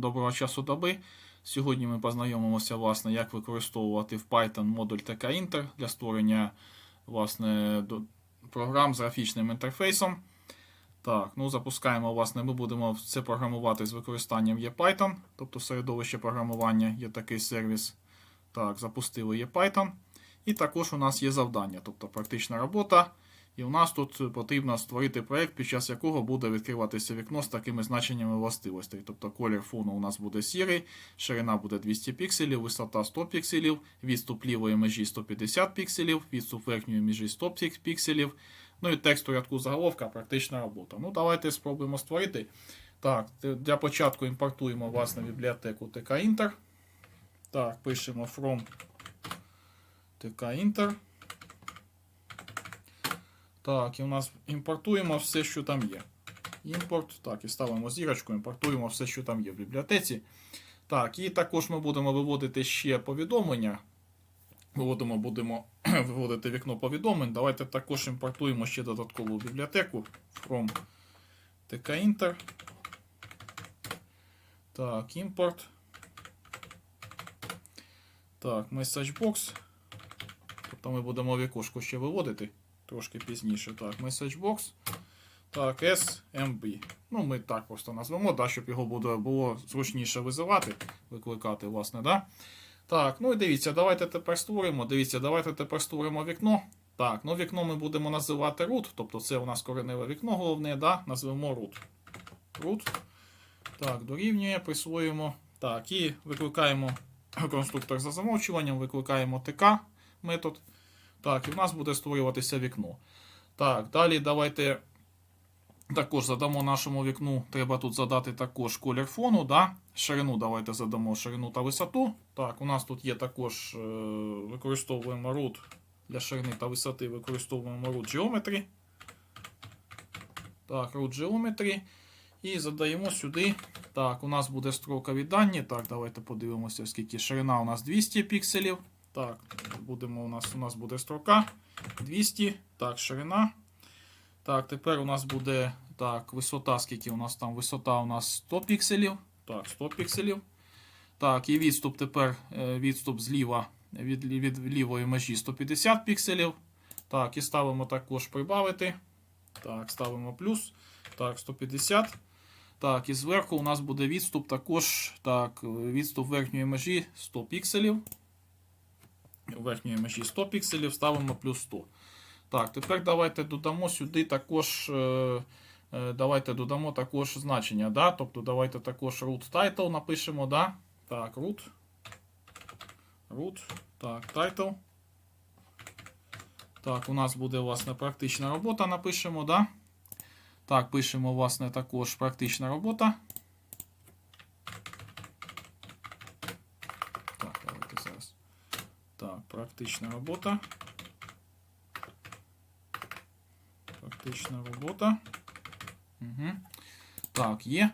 доброго часу доби. Сьогодні ми познайомимося, власне, як використовувати в Python модуль TK-Inter для створення власне, програм з графічним інтерфейсом. Так, ну запускаємо, власне, ми будемо це програмувати з використанням EPython, тобто середовище програмування, є такий сервіс. Так, запустили EPython. І також у нас є завдання, тобто практична робота. І у нас тут потрібно створити проєкт, під час якого буде відкриватися вікно з такими значеннями властивостей. Тобто колір фону у нас буде сірий, ширина буде 200 пікселів, висота 100 пікселів, відступ лівої межі 150 пікселів, відступ верхньої межі 100 пікселів. Ну і текст у рядку заголовка, практична робота. Ну, давайте спробуємо створити. Так, для початку імпортуємо власне бібліотеку TK-Inter. Так, пишемо from TK-Inter. Так, і у нас імпортуємо все, що там є. Імпорт. Так, і ставимо зірочку, імпортуємо все, що там є в бібліотеці. Так, і також ми будемо виводити ще повідомлення. Виводимо, будемо виводити вікно повідомлень. Давайте також імпортуємо ще додаткову бібліотеку from TK-Inter. Так, імпорт. Так, MessageBox. Тобто ми будемо вікошку ще виводити трошки пізніше. Так, MessageBox. Так, SMB. Ну, ми так просто назвемо, да, щоб його буде, було зручніше визивати, викликати, власне, да. Так, ну і дивіться, давайте тепер створимо. Дивіться, давайте тепер створимо вікно. Так, ну вікно ми будемо називати root, тобто це у нас кореневе вікно головне, да, назвемо root. Root. Так, дорівнює, присвоюємо. Так, і викликаємо конструктор за замовчуванням, викликаємо tk метод. Так, і в нас буде створюватися вікно. Так, далі давайте також задамо нашому вікну. Треба тут задати також колір фону. Да? Ширину давайте задамо ширину та висоту. Так, у нас тут є також е, використовуємо root для ширини та висоти, використовуємо root geometry. Так, root geometry. І задаємо сюди. Так, у нас буде строкові дані. Так, давайте подивимося, скільки ширина у нас 200 пікселів. Так, будемо у нас у нас буде строка 200. Так, ширина. Так, тепер у нас буде так, висота, скільки у нас там висота у нас 100 пікселів. Так, 100 пікселів. Так, і відступ тепер е, відступ зліва від, від лівої межі 150 пікселів. Так, і ставимо також прибавити. Так, ставимо плюс. Так, 150. Так, і зверху у нас буде відступ також. Так, відступ верхньої межі 100 пікселів. Верхньої межі 100 пікселів ставимо плюс 100. Так, тепер давайте додамо сюди також. е, е, Давайте додамо також значення. Да? Тобто давайте також root title напишемо. Да? Так, root. Root. Так, title. Так, у нас буде, власне, практична робота. Напишемо, да? Так, пишемо, власне, також практична робота. Так, давайте зараз. Так, практична робота. Практична робота. Угу. Так, є.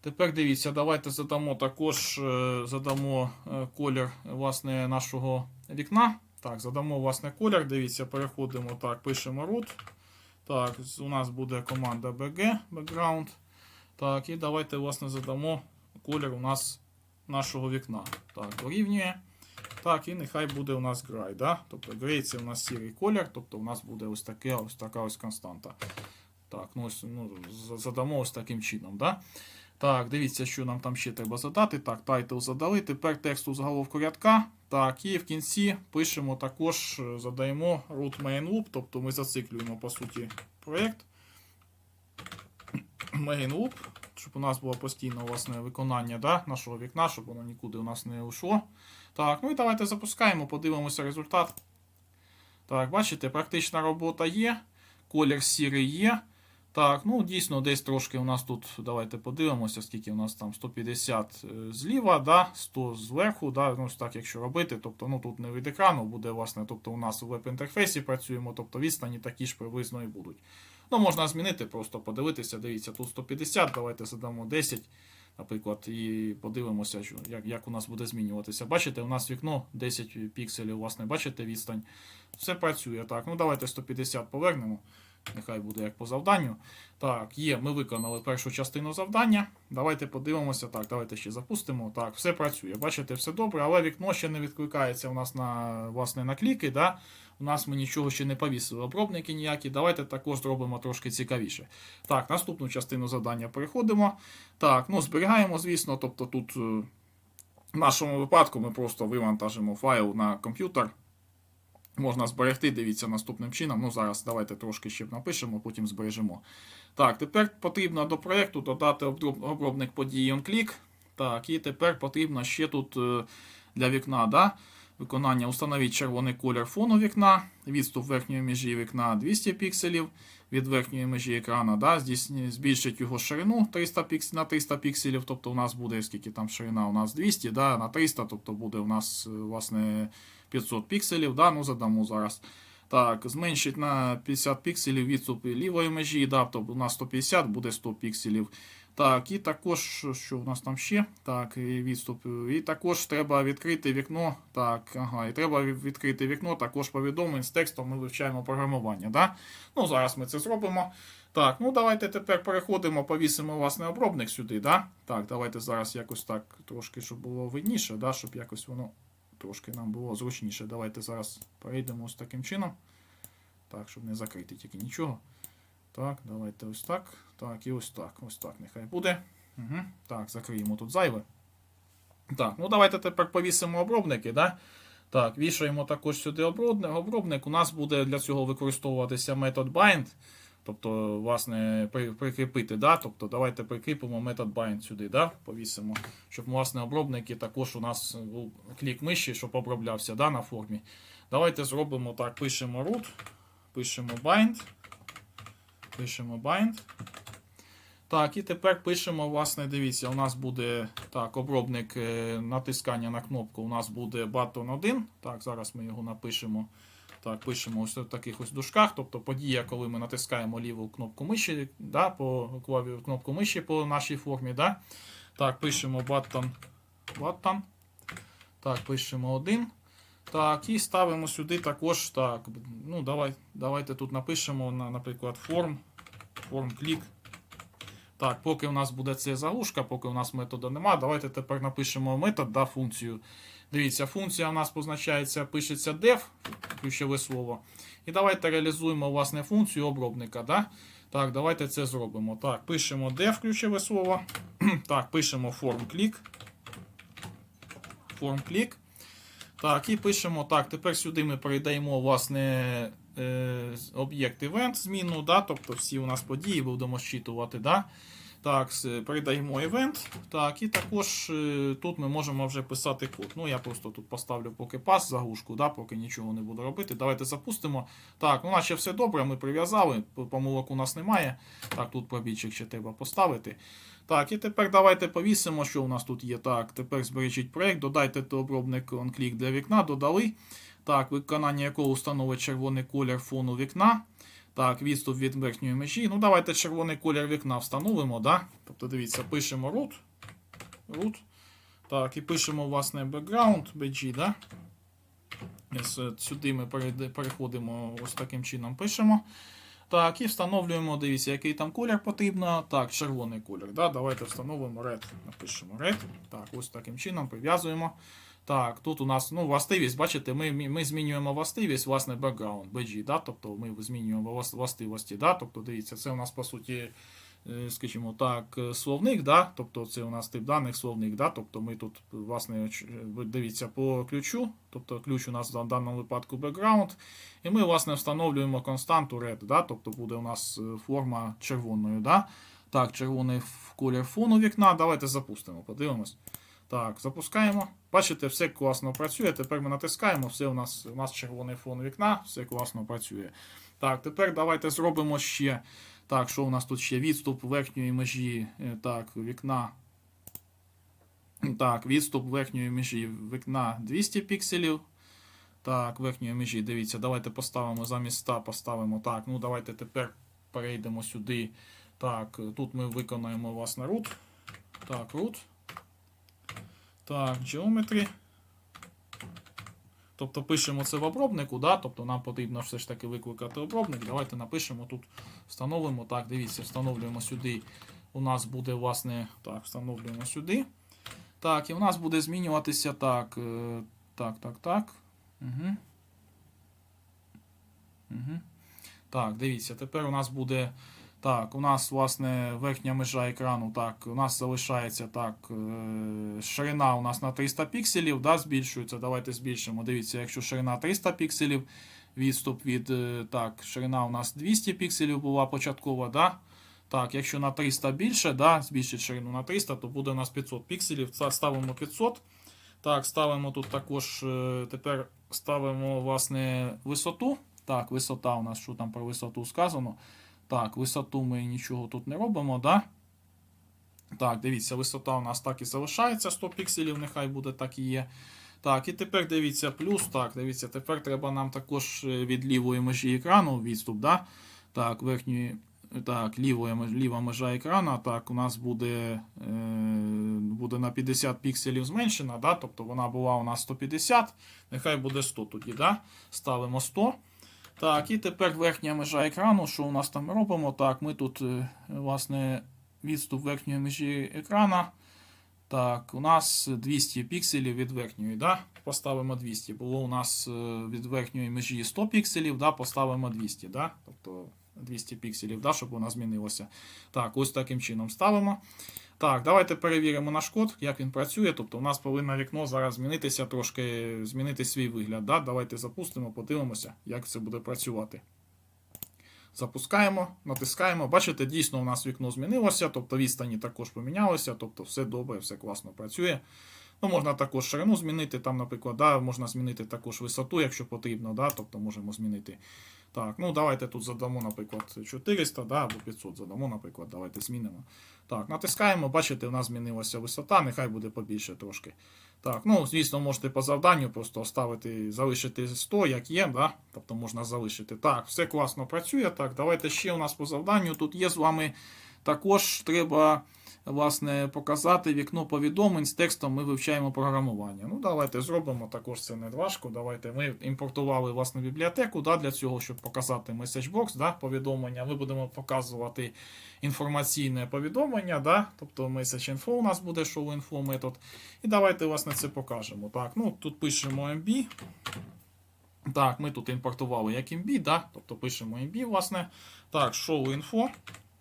Тепер дивіться, давайте задамо також е, задамо е, колір власне, нашого вікна. Так, задамо власне колір. Дивіться, переходимо так, пишемо root. Так, у нас буде команда BG, background. Так, і давайте власне задамо колір у нас нашого вікна. Так, дорівнює. Так, і нехай буде у нас грай. Да? Тобто грей це у нас сірий колір, тобто у нас буде ось таке, ось така ось константа. Так, ну ось ну, задамо ось таким чином. Да? Так, дивіться, що нам там ще треба задати. Так, тайтл задали. Тепер текст у заголовку рядка. Так, і в кінці пишемо також, е, задаємо root main loop, тобто ми зациклюємо по суті проєкт. Main loop, щоб у нас було постійно власне, виконання да, нашого вікна, щоб воно нікуди у нас не ушло. Так, ну і давайте запускаємо, подивимося результат. Так, бачите, практична робота є. Колір сірий є. Так, ну дійсно, десь трошки у нас тут, давайте подивимося, скільки у нас там 150 е, зліва, да, 100 зверху, да, ну так, якщо робити, тобто ну тут не від екрану буде, власне, тобто у нас у веб-інтерфейсі працюємо, тобто відстані такі ж приблизно і будуть. Ну, можна змінити, просто подивитися, дивіться, тут 150, давайте задамо 10, наприклад, і подивимося, як, як у нас буде змінюватися. Бачите, у нас вікно 10 пікселів, власне, бачите відстань. Все працює так. Ну, давайте 150 повернемо. Нехай буде як по завданню. Так, є, ми виконали першу частину завдання. Давайте подивимося. Так, давайте ще запустимо. Так, все працює. Бачите, все добре, але вікно ще не відкликається у нас на власне на кліки. Да? У нас ми нічого ще не повісили. Обробники ніякі. Давайте також зробимо трошки цікавіше. Так, наступну частину завдання переходимо. Так, ну зберігаємо, звісно. Тобто тут е, в нашому випадку ми просто вивантажимо файл на комп'ютер. Можна зберегти, дивіться наступним чином. Ну, зараз давайте трошки ще напишемо, потім збережемо. Так, тепер потрібно до проєкту додати обробник подій OnClick. Так, і тепер потрібно ще тут е, для вікна да, виконання установіть червоний колір фону вікна, відступ верхньої межі вікна 200 пікселів, від верхньої межі екрану да, збільшить його ширину 300 пікс, на 300 пікселів, тобто у нас буде скільки там ширина, у нас 200, да, на 300, тобто буде у нас е, власне 500 пікселів, да, ну задамо зараз. Так, зменшить на 50 пікселів відступ лівої межі, да, тобто у нас 150 буде 100 пікселів. Так, і також, що у нас там ще? Так, і відступ. І також треба відкрити вікно. Так, ага, і треба відкрити вікно, також повідомлень з текстом ми вивчаємо програмування. Да? Ну, зараз ми це зробимо. Так, ну давайте тепер переходимо, повісимо власне обробник сюди. Да? Так, давайте зараз якось так трошки, щоб було видніше, да? щоб якось воно трошки нам було зручніше. Давайте зараз перейдемо ось таким чином. Так, щоб не закрити тільки нічого. Так, давайте ось так. Так, і ось так. Ось так нехай буде. Угу. Так, закриємо тут зайве. Так, ну давайте тепер повісимо обробники. Да? Так, вішаємо також сюди обробник. обробник. У нас буде для цього використовуватися метод bind. Тобто, власне, прикріпити. Да? Тобто, давайте прикріпимо метод bind сюди, да? повісимо, щоб власне обробники також у нас був клік миші, щоб оброблявся да, на формі. Давайте зробимо так: пишемо root, пишемо bind. Пишемо bind. Так, і тепер пишемо, власне, дивіться, у нас буде так, обробник е, натискання на кнопку. У нас буде button 1. Так, зараз ми його напишемо. Так, пишемо ось в таких ось дужках. Тобто подія, коли ми натискаємо ліву кнопку миші, да, по клаві кнопку миші по нашій формі. Да. Так, пишемо button. button. Так, пишемо 1. Так, і ставимо сюди також. Так, ну давай, давайте тут напишемо, на, наприклад, form, form click. Так, поки у нас буде це заглушка, поки у нас методу нема, давайте тепер напишемо метод, да, функцію. Дивіться, функція у нас позначається, пишеться def, ключове слово. І давайте реалізуємо власне функцію обробника. Да? Так, давайте це зробимо. Так, пишемо def ключове слово. так, пишемо form click. Form click. Так, і пишемо так. Тепер сюди ми передаємо власне е, об'єкт event зміну, да, тобто всі у нас події будемо щитувати. Да. Так, передаємо event. Так, і також е, тут ми можемо вже писати код. Ну, я просто тут поставлю поки пас заглушку, да, поки нічого не буду робити. Давайте запустимо. Так, ну наче все добре, ми прив'язали, помилок у нас немає. Так, тут пробійчик ще треба поставити. Так, і тепер давайте повісимо, що у нас тут є. Так, тепер збережіть проєкт, додайте обробник OnClick для вікна, додали. Так, виконання якого встановить червоний колір фону вікна. Так, відступ від верхньої межі. Ну, давайте червоний колір вікна встановимо. Да? Тобто, дивіться, пишемо root. root. Так, і пишемо, власне, background BG, да? Е, Сюди ми переходимо ось таким чином пишемо. Так, і встановлюємо, дивіться, який там колір потрібно. Так, червоний колір. Да? Давайте встановимо red. Напишемо red. Так, ось таким чином прив'язуємо. Так, тут у нас ну, властивість, бачите, ми, ми змінюємо властивість, власне, background, BG, да? тобто ми змінюємо властивості. Да? Тобто, дивіться, це у нас по суті, е, скажімо так, е, словник, да? тобто це у нас тип даних словник, да? тобто ми тут, власне, дивіться по ключу, тобто ключ у нас в даному випадку background, і ми, власне, встановлюємо константу red, да? тобто буде у нас е, форма червоною. Да? Так, червоний колір фону вікна. Давайте запустимо, подивимось. Так, запускаємо. Бачите, все класно працює. Тепер ми натискаємо, все у нас у нас червоний фон вікна, все класно працює. Так, тепер давайте зробимо ще. Так, що у нас тут ще? Відступ верхньої межі. е, Так, вікна. Так, відступ верхньої межі вікна 200 пікселів. Так, верхньої межі, дивіться, давайте поставимо замість 100, поставимо так. Ну, давайте тепер перейдемо сюди. Так, тут ми виконаємо власне root. Так, root. Так, Geometry. Тобто пишемо це в обробнику, да? тобто нам потрібно все ж таки викликати обробник. Давайте напишемо тут, встановимо. Так, дивіться, встановлюємо сюди. У нас буде, власне, так, встановлюємо сюди. Так, і у нас буде змінюватися так. е, Так, так, так. Угу. Угу. Так, дивіться, тепер у нас буде. Так, у нас, власне, верхня межа екрану. Так, у нас залишається так. е, Ширина у нас на 300 пікселів, да, збільшується. Давайте збільшимо. Дивіться, якщо ширина 300 пікселів, відступ від. е, Так, ширина у нас 200 пікселів була початкова, да? Так, якщо на 300 більше, да, збільшить ширину на 300, то буде у нас 500 пікселів. Ставимо 500. Так, ставимо тут також. е, Тепер ставимо, власне, висоту. Так, висота у нас, що там про висоту сказано. Так, висоту ми нічого тут не робимо, да? Так, дивіться, висота у нас так і залишається 100 пікселів, нехай буде так і є. Так, і тепер дивіться, плюс. Так, дивіться, тепер треба нам також е, від лівої межі екрану відступ, да? Так, верхньої. Так, лівої, ліва межа екрана. Так, у нас буде, е, буде на 50 пікселів зменшена, да? тобто вона була у нас 150, нехай буде 100 тоді, да? ставимо 100. Так, і тепер верхня межа екрану. Що у нас там робимо? Так, ми тут, е, власне, відступ верхньої межі екрана. Так, у нас 200 пікселів від верхньої, да? поставимо 200. Було у нас е, від верхньої межі 100 пікселів, да? поставимо 200. Да? Тобто 200 пікселів, да? щоб вона змінилася. Так, ось таким чином ставимо. Так, давайте перевіримо наш код, як він працює. Тобто у нас повинно вікно зараз змінитися, трошки змінити свій вигляд. Да? Давайте запустимо, подивимося, як це буде працювати. Запускаємо, натискаємо. Бачите, дійсно у нас вікно змінилося, тобто відстані також помінялися, тобто все добре, все класно працює. Ну, можна також ширину змінити, там, наприклад, да, можна змінити також висоту, якщо потрібно, да, тобто можемо змінити. Так, ну давайте тут задамо, наприклад, 400 да, або 500 задамо, наприклад, давайте змінимо. Так, натискаємо, бачите, у нас змінилася висота, нехай буде побільше трошки. Так, ну, звісно, можете по завданню просто оставити, залишити 100, як є, да? тобто можна залишити. Так, все класно працює. Так, давайте ще у нас по завданню. Тут є з вами також треба власне, показати вікно повідомлень з текстом ми вивчаємо програмування. Ну, давайте зробимо також це не важко. Давайте ми імпортували власне бібліотеку да, для цього, щоб показати MessageBox, да, повідомлення. Ми будемо показувати інформаційне повідомлення, да, тобто MessageInfo у нас буде show-info метод. І давайте власне це покажемо. Так, ну Тут пишемо MB. Так, ми тут імпортували як MB, да, тобто пишемо MB, власне. Так, show-info.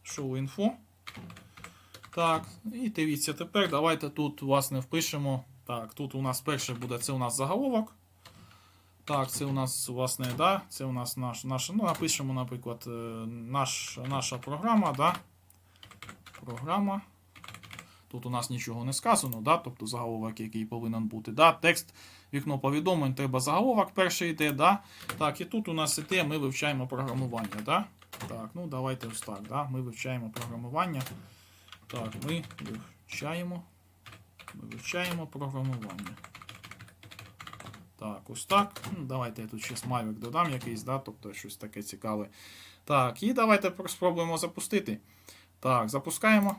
Show-info. Так, і дивіться, тепер давайте тут, власне, впишемо. Так, тут у нас перше буде це у нас заголовок. Так, це у нас, власне, да, це у нас наш, наш ну, напишемо, наприклад, е, наш, наша програма, да. Програма. Тут у нас нічого не сказано, да, тобто заголовок, який повинен бути. Да, Текст, вікно повідомлень, треба заголовок перший йде. Да. Так, і тут у нас іде, ми вивчаємо програмування. Да. Так, ну давайте ось так. Да, Ми вивчаємо програмування. Так, ми вивчаємо. Вивчаємо програмування. Так, ось так. Ну, Давайте я тут ще смайлик додам якийсь, да, тобто щось таке цікаве. Так, і давайте спробуємо запустити. Так, запускаємо.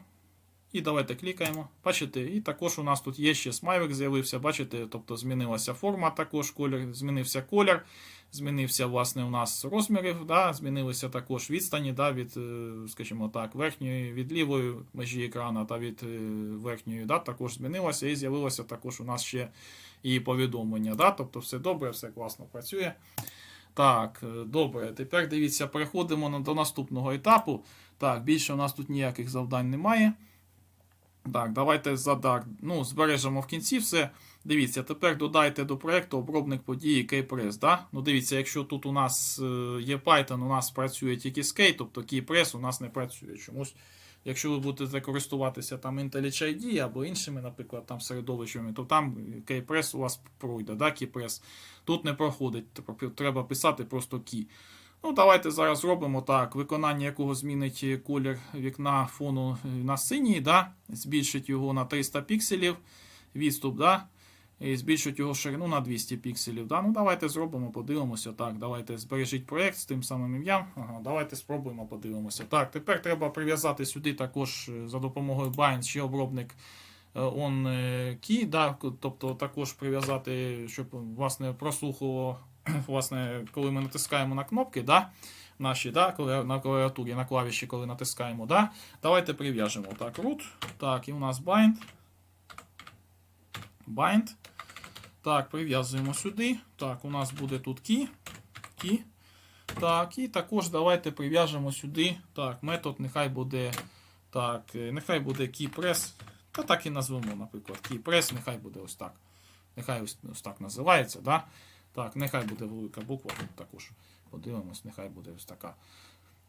І давайте клікаємо. Бачите, і також у нас тут є ще смайлик з'явився. Бачите, тобто змінилася форма, також колір, змінився колір, змінився, власне, у нас розмірів, да, змінилися також відстані да, від, е, скажімо так, верхньої, від лівої межі екрану та від е, верхньої, да, також змінилося і з'явилося також у нас ще і повідомлення. Да, тобто все добре, все класно працює. Так, е, добре. Тепер дивіться, переходимо до наступного етапу. Так, більше у нас тут ніяких завдань немає. Так, давайте задар. Ну, збережемо в кінці все. Дивіться, тепер додайте до проєкту обробник події KeyPress. Да? Ну, дивіться, якщо тут у нас е, є Python, у нас працює тільки Skate, тобто KeyPress у нас не працює. Чомусь, якщо ви будете користуватися там IntelliJ ID або іншими, наприклад, там середовищами, то там KeyPress у вас пройде, да? KeyPress. Тут не проходить, треба писати просто Key. Ну, давайте зараз зробимо так. Виконання якого змінить колір вікна фону на синій, да? збільшить його на 300 пікселів. Відступ, да? і збільшить його ширину на 200 пікселів. Да? Ну, давайте зробимо, подивимося. Так, давайте збережіть проєкт з тим самим ім'ям. Ага, давайте спробуємо, подивимося. Так, тепер треба прив'язати сюди також е, за допомогою Binds ще обробник е, on е, key, да, тобто також прив'язати, щоб власне прослухало, власне, коли ми натискаємо на кнопки, да, наші, да, коли на клавіатурі, на клавіші, коли натискаємо, да, давайте прив'яжемо. Так, root, так, і у нас bind. Bind. Так, прив'язуємо сюди. Так, у нас буде тут key. key. Так, і також давайте прив'яжемо сюди. Так, метод нехай буде. Так, е, нехай буде keypress. Та так і назвемо, наприклад. Keypress, нехай буде ось так. Нехай ось, ось так називається. Да? Так, нехай буде велика буква тут також. Подивимось, нехай буде ось така.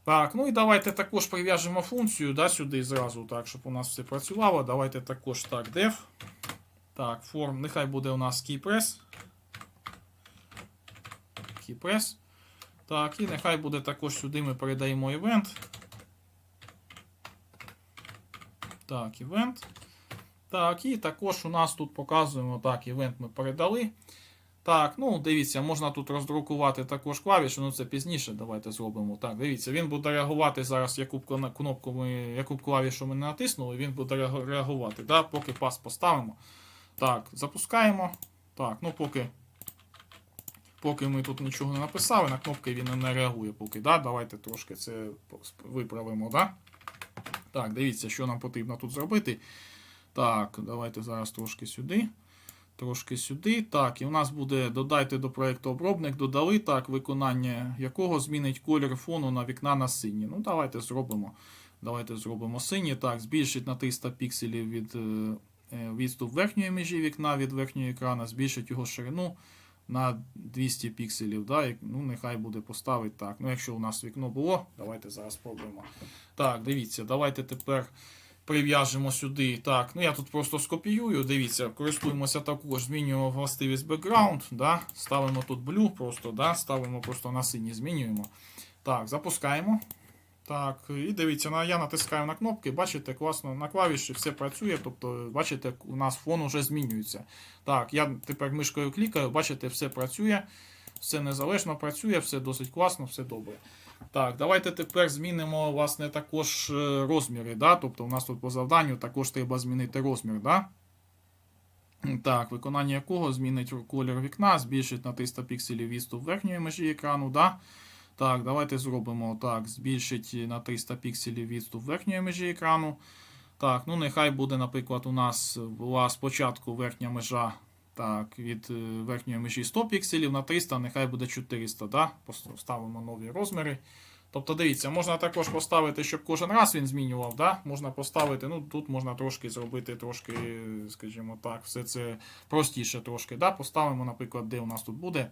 Так, ну і давайте також прив'яжемо функцію да, сюди зразу, так, щоб у нас все працювало. Давайте також так, def. Так, форм, нехай буде у нас keypress. Keypress. Так, і нехай буде також сюди ми передаємо event. Так, event. Так, і також у нас тут показуємо, так, event ми передали. Так, ну дивіться, можна тут роздрукувати також клавішу, ну це пізніше. Давайте зробимо. Так, дивіться, він буде реагувати зараз, яку б кнопку ми, яку б клавішу ми не натиснули, він буде реагувати. Да? Поки пас поставимо. Так, запускаємо. Так, ну поки. Поки ми тут нічого не написали, на кнопки він не реагує поки. Да? Давайте трошки це виправимо. Да? Так, дивіться, що нам потрібно тут зробити. Так, давайте зараз трошки сюди. Трошки сюди. Так, і у нас буде додайте до проєкту обробник, додали так, виконання якого змінить колір фону на вікна на синій. Ну, давайте зробимо. Давайте зробимо синій. Так, збільшить на 300 пікселів від е, е, відступ верхньої межі вікна від верхнього екрана, збільшить його ширину на 200 пікселів. Да? Ну, нехай буде поставити так. Ну, якщо у нас вікно було, давайте зараз спробуємо. Так, дивіться, давайте тепер прив'яжемо сюди. Так, ну я тут просто скопіюю. Дивіться, користуємося також, змінюємо властивість background. Да? Ставимо тут blue, просто, да? ставимо просто на синій, змінюємо. Так, запускаємо. Так, і дивіться, я натискаю на кнопки, бачите, класно на клавіші все працює. Тобто, бачите, у нас фон уже змінюється. Так, я тепер мишкою клікаю, бачите, все працює, все незалежно працює, все досить класно, все добре. Так, давайте тепер змінимо власне також е, розміри. Да? Тобто у нас тут по завданню також треба змінити розмір. Да? Так, виконання якого змінить колір вікна, збільшить на 300 пікселів відступ верхньої межі екрану. Да? Так, давайте зробимо так. Збільшить на 300 пікселів відступ верхньої межі екрану. Так, ну нехай буде, наприклад, у нас була спочатку верхня межа так, від е, верхньої межі 100 пікселів на 300, нехай буде 400. Да? Поставимо нові розміри. Тобто, дивіться, можна також поставити, щоб кожен раз він змінював. Да? Можна поставити, ну тут можна трошки зробити, трошки, скажімо так, все це простіше трошки. Да? Поставимо, наприклад, де у нас тут буде.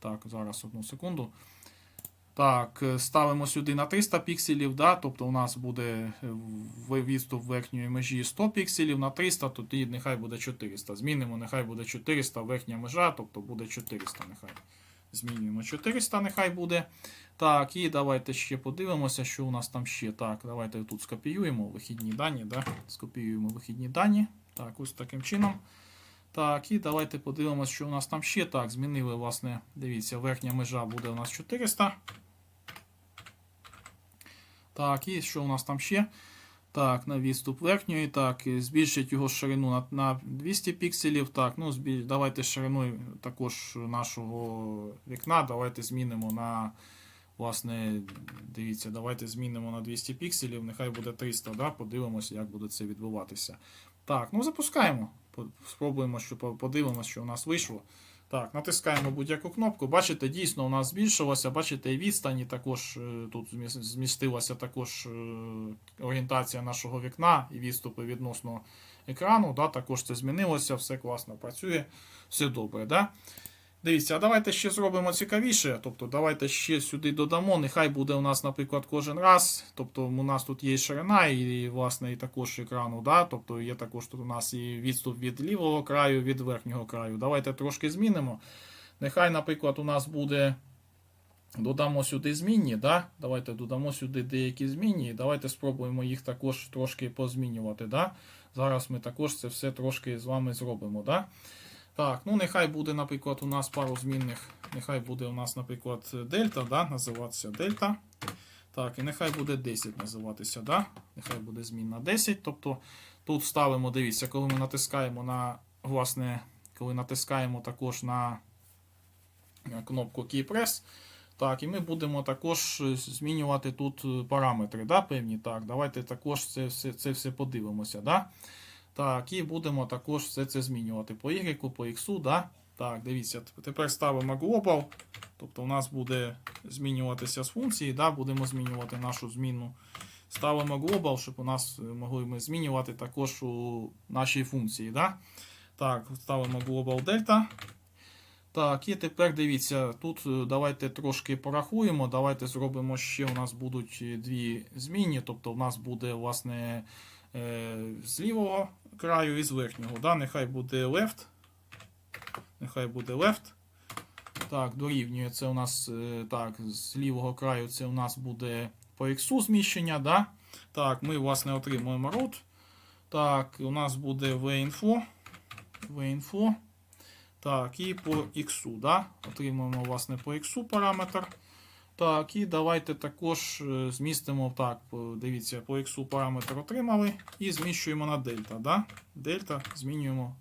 Так, зараз одну секунду. Так, е, ставимо сюди на 300 пікселів, да? тобто у нас буде е, відступ верхньої межі 100 пікселів на 300, тоді нехай буде 400. Змінимо, нехай буде 400 верхня межа, тобто буде 400 нехай. Змінюємо 400, нехай буде. Так, і давайте ще подивимося, що у нас там ще. Так, давайте тут скопіюємо вихідні дані. Да? Скопіюємо вихідні дані. Так, ось таким чином. Так, і давайте подивимося, що у нас там ще. Так, змінили, власне, дивіться, верхня межа буде у нас 400. Так, і що у нас там ще? Так, на відступ верхньої. Так, збільшить його ширину на, на 200 пікселів. Так, ну збіль... давайте ширину також нашого вікна. Давайте змінимо на. Власне, дивіться, давайте змінимо на 200 пікселів, нехай буде 300, да? подивимося, як буде це відбуватися. Так, ну запускаємо. Спробуємо, що подивимося, що у нас вийшло. Так, натискаємо будь-яку кнопку. Бачите, дійсно у нас збільшилося. Бачите, і відстані також е, тут змістилася також е, орієнтація нашого вікна і відступи відносно екрану. Да, також це змінилося, все класно працює, все добре. Да? Дивіться, а давайте ще зробимо цікавіше. Тобто, давайте ще сюди додамо. Нехай буде у нас, наприклад, кожен раз. Тобто, у нас тут є ширина, і власне і також екрану. Да? Тобто є також тут у нас і відступ від лівого краю, від верхнього краю. Давайте трошки змінимо. Нехай, наприклад, у нас буде. Додамо сюди змінні, да? давайте додамо сюди деякі змінні, і давайте спробуємо їх також трошки позмінювати. Да? Зараз ми також це все трошки з вами зробимо. Да? Так, ну нехай буде, наприклад, у нас пару змінних. Нехай буде у нас, наприклад, дельта, да, називатися дельта. Так, і нехай буде 10 називатися, да? Нехай буде змінна 10. Тобто тут ставимо, дивіться, коли ми натискаємо на, власне, коли натискаємо також на кнопку Key Press, так, і ми будемо також е, змінювати тут е, параметри, да, певні. Так, давайте також це все, це все подивимося. Да? Так, і будемо також все це змінювати по Y, по X, да? Так, дивіться, тепер ставимо Global. Тобто у нас буде змінюватися з функції, да? будемо змінювати нашу зміну. Ставимо Global, щоб у нас е, могли ми змінювати також у нашій функції. Да? Так, ставимо Global Delta. Так, і тепер дивіться, тут е, давайте трошки порахуємо. Давайте зробимо ще у нас будуть е, дві змінні. Тобто у нас буде, власне, з лівого краю і з верхнього. Да? Нехай буде left. Нехай буде left. Так, дорівнює це у нас е, так, з лівого краю це у нас буде по X зміщення. Да? Так, ми, власне, отримуємо root. Так, у нас буде v-info. v-info. Так, і по X, да? отримуємо, власне, по X параметр. Так, і давайте також е, змістимо так, дивіться, по X параметр отримали і зміщуємо на дельта. Да? Дельта змінюємо,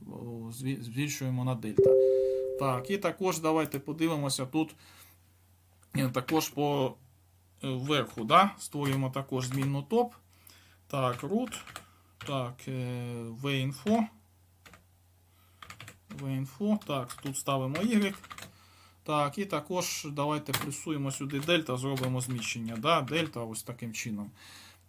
збільшуємо на дельта. Так, і також давайте подивимося тут е, також по е, верху, да? створюємо також змінну топ. Так, root. Так, v-info. v-info. Так, тут ставимо y. Так, і також давайте плюсуємо сюди дельта, зробимо зміщення. Да? Дельта ось таким чином.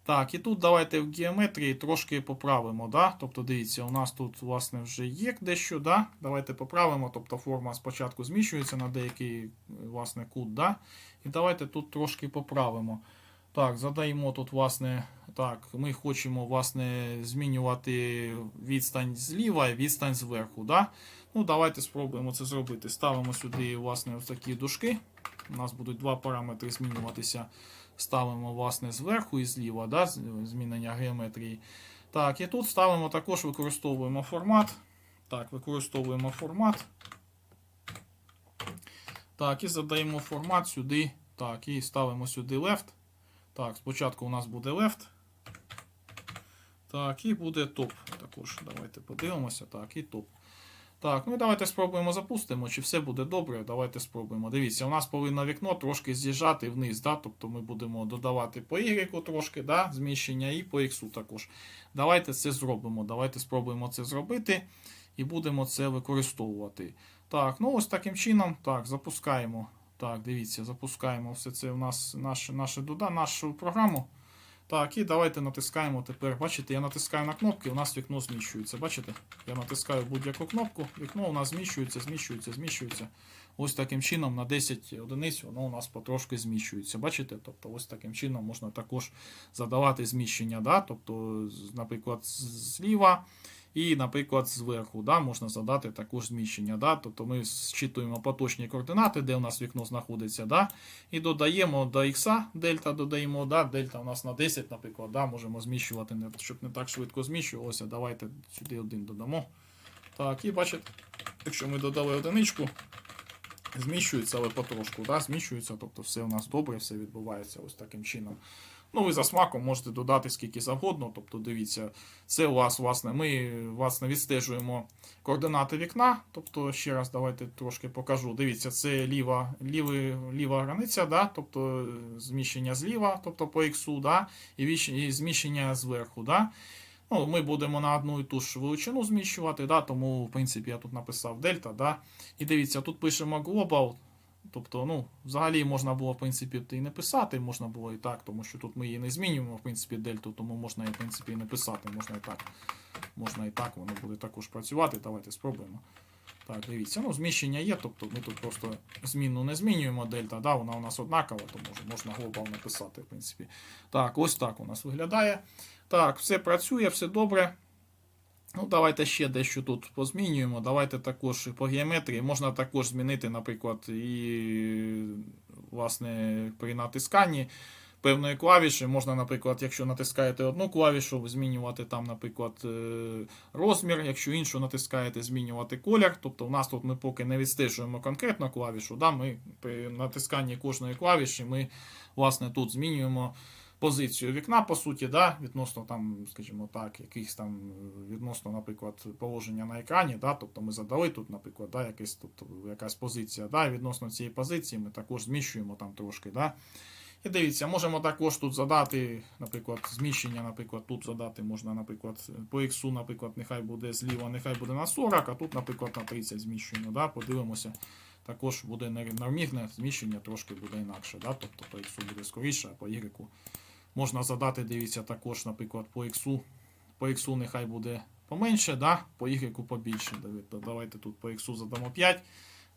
Так, і тут давайте в геометрії трошки поправимо. Да? Тобто, дивіться, у нас тут, власне, вже є дещо. Да? Давайте поправимо. Тобто форма спочатку зміщується на деякий власне, кут. Да? І давайте тут трошки поправимо. Так, задаємо тут, власне, так, ми хочемо власне, змінювати відстань зліва і відстань зверху. Да? Ну, давайте спробуємо це зробити. Ставимо сюди, власне, ось такі дужки. У нас будуть два параметри змінюватися. Ставимо, власне, зверху і зліва, да, змінення геометрії. Так, і тут ставимо також, використовуємо формат. Так, використовуємо формат. Так, і задаємо формат сюди. Так, і ставимо сюди left. Так, спочатку у нас буде left. Так, і буде топ. Також давайте подивимося. Так, і топ. Так, ну і давайте спробуємо запустимо, чи все буде добре. Давайте спробуємо. Дивіться, у нас повинно вікно трошки з'їжджати вниз. Да? Тобто ми будемо додавати по Y трошки да? зміщення і по X також. Давайте це зробимо. Давайте спробуємо це зробити і будемо це використовувати. Так, ну ось таким чином. Так, запускаємо. Так, дивіться, запускаємо все це у нас наш, дода, нашу програму. Так, і давайте натискаємо тепер. Бачите, я натискаю на кнопки, у нас вікно зміщується. Бачите? Я натискаю будь-яку кнопку, вікно у нас зміщується, зміщується, зміщується. Ось таким чином на 10 одиниць воно у нас потрошки зміщується. Бачите? Тобто, ось таким чином можна також задавати зміщення. Да? Тобто, наприклад, зліва і, наприклад, зверху да? можна задати також зміщення. Да? Тобто ми зчитуємо поточні координати, де у нас вікно знаходиться. Да? І додаємо до х дельта, додаємо, да, дельта у нас на 10, наприклад, да, можемо зміщувати, щоб не так швидко зміщувалося. Давайте сюди один додамо. Так, і бачите, якщо ми додали одиничку, зміщується, але потрошку, да, зміщується, тобто все у нас добре, все відбувається ось таким чином. Ну, ви за смаком можете додати скільки завгодно. Тобто, дивіться, це у вас, власне, ми власне, відстежуємо координати вікна. Тобто, ще раз давайте трошки покажу. Дивіться, це ліва, лівий, ліва границя, да? тобто зміщення зліва, тобто по іксу, да? і зміщення зверху. Да? Ну, ми будемо на одну і ту ж величину зміщувати, да? тому, в принципі, я тут написав дельта. Да? І дивіться, тут пишемо global. Тобто, ну, взагалі можна було, в принципі, і не писати, можна було і так, тому що тут ми її не змінюємо, в принципі, дельту, тому можна і, в принципі, і не писати, можна і так. Можна і так, воно буде також працювати. Давайте спробуємо. Так, дивіться, ну зміщення є, тобто ми тут просто змінну не змінюємо дельта, да, вона у нас однакова, тому можна глобал написати, в принципі. Так, ось так у нас виглядає. Так, все працює, все добре. Ну, давайте ще дещо тут позмінюємо. Давайте також по геометрії. Можна також змінити, наприклад, і власне при натисканні певної клавіші. Можна, наприклад, якщо натискаєте одну клавішу, змінювати там, наприклад, е, розмір, якщо іншу натискаєте, змінювати колір. Тобто, в нас тут ми поки не відстежуємо конкретно клавішу. Да? Ми при натисканні кожної клавіші ми, власне, тут змінюємо. Позицію вікна, по суті, да, відносно там, скажімо так, якихось там е, відносно, наприклад, положення на екрані, да, тобто ми задали тут, наприклад, да, якась, тобто, якась позиція, да, відносно цієї позиції ми також зміщуємо там трошки. Да. І дивіться, можемо також тут задати, наприклад, зміщення, наприклад, тут задати можна, наприклад, по X, наприклад, нехай буде зліва, нехай буде на 40, а тут, наприклад, на 30 зміщуємо. Да, подивимося. Також буде нормігне зміщення, трошки буде інакше. Да? Тобто по X буде скоріше, а по Y можна задати, дивіться, також, наприклад, по X. По X нехай буде поменше, да? по Y побільше. Давайте- тут по X задамо 5,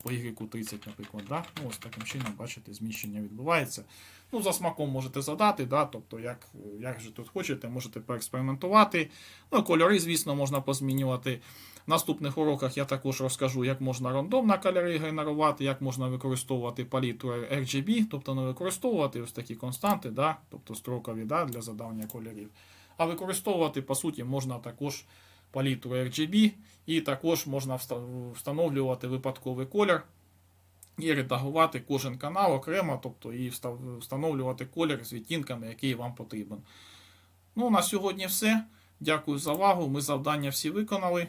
по Y 30, наприклад. Да? Ну, ось таким чином, бачите, зміщення відбувається. Ну, за смаком можете задати, да? тобто, як, як же тут хочете, можете поекспериментувати. Ну, кольори, звісно, можна позмінювати. В наступних уроках я також розкажу, як можна рандомно кольори генерувати, як можна використовувати палітру RGB, тобто не використовувати ось такі константи, да? тобто строкові да? для задавання кольорів. А використовувати, по суті, можна також палітру RGB, і також можна встановлювати випадковий колір і редагувати кожен канал окремо, тобто і встановлювати колір з відтінками, який вам потрібен. Ну, на сьогодні все. Дякую за увагу. Ми завдання всі виконали.